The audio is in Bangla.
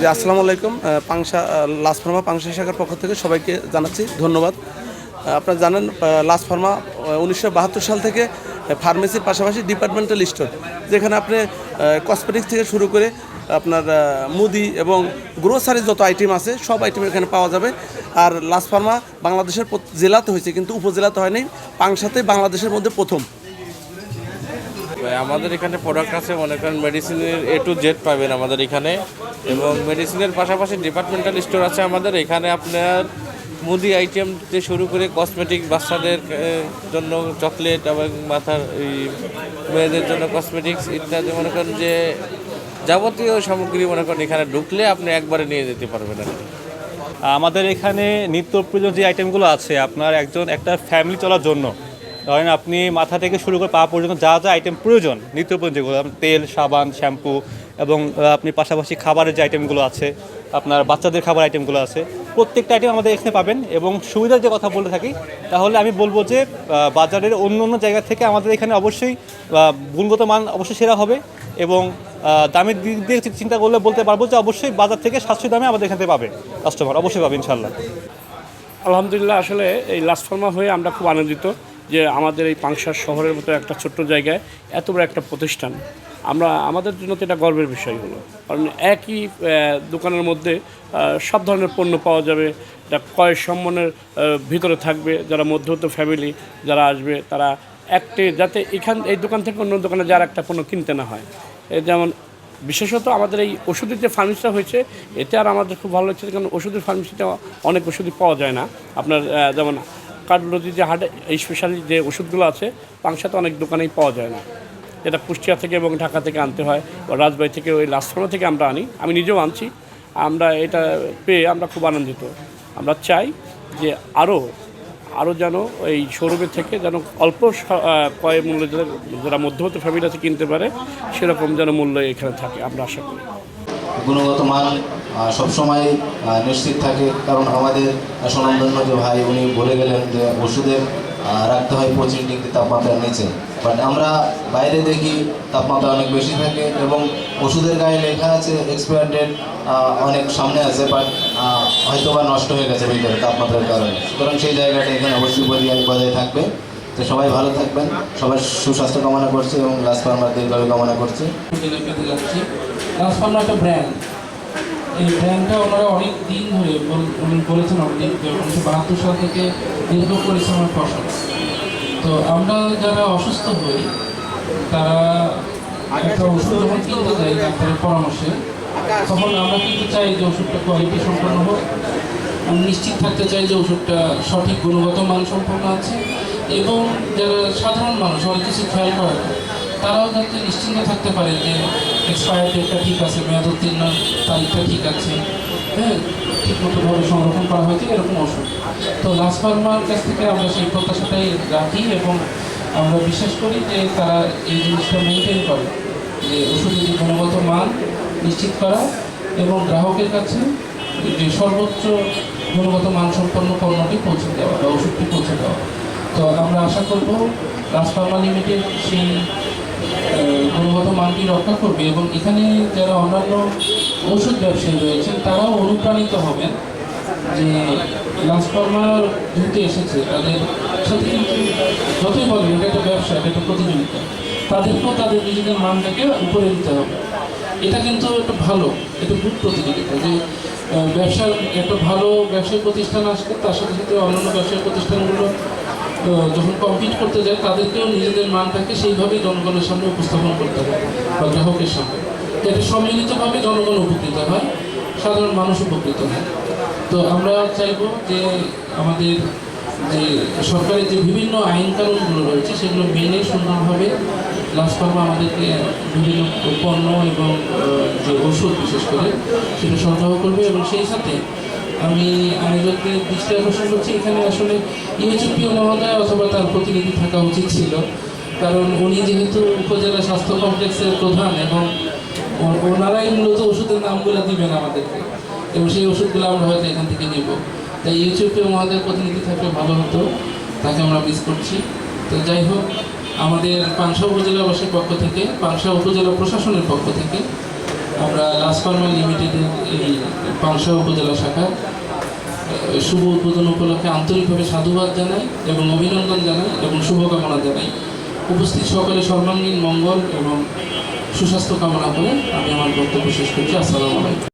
জি, আসসালামু আলাইকুম। পাংশা লাস ফার্মা, পাংশা শাখার পক্ষ থেকে সবাইকে জানাচ্ছি ধন্যবাদ। আপনারা জানেন লাস ফার্মা উনিশশো বাহাত্তর সাল থেকে ফার্মেসির পাশাপাশি ডিপার্টমেন্টাল স্টোর, যেখানে আপনি কসমেটিক্স থেকে শুরু করে, আপনার মুদি এবং গ্রোসারি যত আইটেম আছে, সব আইটেম এখানে পাওয়া যাবে। আর লাস ফার্মা বাংলাদেশের জেলাতে হয়েছে, কিন্তু উপজেলাতে হয়নি। পাংশাতে বাংলাদেশের মধ্যে প্রথম। আমাদের এখানে প্রোডাক্ট আছে, মনে করেন মেডিসিনের এ টু জেড পাবেন আমাদের এখানে। এবং মেডিসিনের পাশাপাশি ডিপার্টমেন্টাল স্টোর আছে আমাদের। এখানে আপনার মুদি আইটেম থেকে শুরু করে কসমেটিক বাচ্চাদের জন্য চকলেট এবং মাথার এই মেয়েদের জন্য কসমেটিক্স ইত্যাদি, মনে করেন যে যাবতীয় সামগ্রী মনে করেন এখানে ঢুকলে আপনি একবারে নিয়ে যেতে পারবেন আর আমাদের এখানে নিত্য প্রয়োজন যে আইটেমগুলো আছে, আপনার একজন একটা ফ্যামিলি চলার জন্য ধরেন আপনি মাথা থেকে শুরু করে পা পর্যন্ত যা যা আইটেম প্রয়োজন নিত্য প্রয়োজন যেগুলো তেল, সাবান শ্যাম্পু এবং আপনি পাশাপাশি খাবারের যে আইটেমগুলো আছে, আপনার বাচ্চাদের খাবার আইটেমগুলো আছে, প্রত্যেকটা আইটেম আমাদের এখানে পাবেন এবং সুবিধার যে কথা বলে থাকি, তাহলে আমি বলব যে বাজারের অন্য অন্য জায়গা থেকে আমাদের এখানে অবশ্যই গুণগত মান অবশ্যই সেরা হবে এবং দামের দিক দিয়ে চিন্তা করলে বলতে পারব যে অবশ্যই বাজার থেকে সাশ্রয়ী দামে আমাদের এখান পাবে কাস্টমার অবশ্যই পাবে ইনশাল্লাহ আলহামদুলিল্লাহ, আসলে এই লাস্টফর্মা হয়ে আমরা খুব আনন্দিত। যে আমাদের এই পাংশার শহরের মতো একটা ছোট্ট জায়গায় এত বড় একটা প্রতিষ্ঠান, আমরা, আমাদের জন্য তো এটা গর্বের বিষয় হলো। কারণ একই দোকানের মধ্যে সব ধরনের পণ্য পাওয়া যাবে এটা ক্রয় সম্মানের ভিতরে থাকবে, যারা মধ্যবিত্ত ফ্যামিলি যারা আসবে, তারা একটি যাতে এখান, এই দোকান থেকে অন্য দোকানে যার একটা পণ্য কিনতে না হয়। যেমন, বিশেষত আমাদের এই ওষুধের যে ফার্মেসিটা হয়েছে, এতে আর আমাদের খুব ভালো লাগছে কারণ ওষুধের ফার্মেসিটা অনেক ওষুধই পাওয়া যায় না। আপনার যেমন কার্ডিওলজি যে হার্টে স্পেশালি যে ওষুধগুলো আছে, পাংশাতে অনেক দোকানেই পাওয়া যায় না। এটা কুষ্টিয়া থেকে এবং ঢাকা থেকে আনতে হয়, বা রাজবাড়ি থেকে ওই লাস্টফোনা থেকে আমরা আনি। আমি নিজেও আনছি। আমরা এটা পেয়ে আমরা খুব আনন্দিত। আমরা চাই যে আরও আরও যেন এই শোরুমের থেকে যেন অল্প ক্রয় মূল্য যারা- মধ্যবিত্ত ফ্যামিলি আছে কিনতে পারে, সেরকম যেন মূল্য এখানে থাকে, আমরা আশা করি। গুণগত মান সবসময় নিশ্চিত থাকে। কারণ আমাদের স্বনামধন্য যে ভাই, উনি বলে গেলেন যে ওষুধের রাখতে হয় পঁচিশ ডিগ্রি তাপমাত্রার নিচে। বাট আমরা বাইরে দেখি তাপমাত্রা অনেক বেশি থাকে এবং ওষুধের গায়ে লেখা আছে এক্সপায়ার ডেট অনেক সামনে আছে বাট হয়তো বা নষ্ট হয়ে গেছে ভিতরে তাপমাত্রার কারণে। সুতরাং সেই জায়গাটা এখানে অবশ্যই বজায় বজায় থাকবে। তো সবাই ভালো থাকবেন, সবার সুস্বাস্থ্য কামনা করছে এবং লাস্ট ফার্মার কামনা করছে। পেতে একটা ব্র্যান্ড এই ব্র্যান্ডটা ওনারা অনেক দিন ধরে উনি বলেছেন অনেক উনিশশো বাহাত্তর সাল থেকে দীর্ঘ পরিশ্রমের ফসল। তো আমরা যারা অসুস্থ হই, তারা একটা ওষুধ যখন কিনতে যাই ডাক্তারের পরামর্শে, তখন আমরা কিন্তু চাই যে ওষুধটা কোয়ালিটি সম্পন্ন হোক। আমি নিশ্চিত থাকতে চাই যে ওষুধটা সঠিক গুণগত মান সম্পন্ন আছে এবং যারা সাধারণ মানুষ, অনেক কিছু খেয়াল করে তারাও যাতে নিশ্চিন্ত থাকতে পারে যে এক্সপায়ার ডেটটা ঠিক আছে, মেয়াদ উত্তীর্ণ তারিখটা ঠিক আছে। হ্যাঁ ঠিক মতোভাবে সংরক্ষণ করা হয়েছে, এরকম ওষুধ তো লাস্ট ফার্মার কাছ থেকে আমরা সেই প্রত্যাশাটাই রাখি এবং আমরা বিশ্বাস করি যে তারা এই জিনিসটা মেনটেন করে, যে ওষুধের গুণগত মান নিশ্চিত করা এবং গ্রাহকের কাছে যে সর্বোচ্চ গুণগত মানসম্পন্ন পণ্যটি পৌঁছে দেওয়া বা ওষুধটি পৌঁছে দেওয়া। তো আমরা আশা করব রাজফার্মা লিমিটেড সেই গুণগত মানটি রক্ষা করবে এবং এখানে যারা অন্যান্য ওষুধ ব্যবসায়ী রয়েছেন, তারাও অনুপ্রাণিত হবেন যে লাস্টফার্মার যেহেতু এসেছে, তাদের সাথে কিন্তু যতই বলেন, এটা একটা ব্যবসা, এটা একটা প্রতিযোগিতা। তাদেরকেও তাদের নিজেদের মানটাকে উপরে দিতে হবে। এটা কিন্তু একটা ভালো একটা গুড প্রতিযোগিতা যে ব্যবসার একটা ভালো ব্যবসায়িক প্রতিষ্ঠান আসবে তার সাথে সাথে অন্যান্য ব্যবসায়িক প্রতিষ্ঠানগুলো যখন কম্পিট করতে যায় তাদেরকেও নিজেদের মানটাকে সেইভাবেই জনগণের সামনে উপস্থাপন করতে হবে বা গ্রাহকের সামনে। যাতে সম্মিলিতভাবে জনগণ উপকৃত হয়, সাধারণ মানুষ উপকৃত হয়। তো আমরা চাইব যে আমাদের যে সরকারের যে বিভিন্ন আইন কানুনগুলো রয়েছে, সেগুলো মেনে সুন্দরভাবে লাস্ট ফার্মা আমাদেরকে বিভিন্ন পণ্য এবং যে ওষুধ বিশেষ করে, সেটা সরবরাহ করবে এবং সেই সাথে আমি আয়োজককে দৃষ্টি আকর্ষণ করছি। এখানে আসলে ইউএচপিও মহোদয় অথবা তার প্রতিনিধি থাকা উচিত ছিল। কারণ উনি যেহেতু উপজেলা স্বাস্থ্য কমপ্লেক্সের প্রধান এবং ওনারাই মূলত ওষুধের নামগুলো দিবেন আমাদেরকে। এবং সেই ওষুধগুলো আমরা হয়তো এখান থেকে নিব। তাই ইউটিউবে মহাদের প্রতিনিধি থাকলে ভালো হতো। তাকে আমরা মিস করছি। তো যাই হোক, আমাদের পাংশা উপজেলাবাসীর পক্ষ থেকে পাংশা উপজেলা প্রশাসনের পক্ষ থেকে আমরা ফার্মা লিমিটেডের এই পাংশা উপজেলা শাখা শুভ উদ্বোধন উপলক্ষে আন্তরিকভাবে সাধুবাদ জানাই এবং অভিনন্দন জানাই এবং শুভকামনা জানাই। উপস্থিত সকলে সর্বাঙ্গীন মঙ্গল এবং সুস্বাস্থ্য কামনা করে আমি আমার বক্তব্য শেষ করছি। আসসালামু আলাইকুম।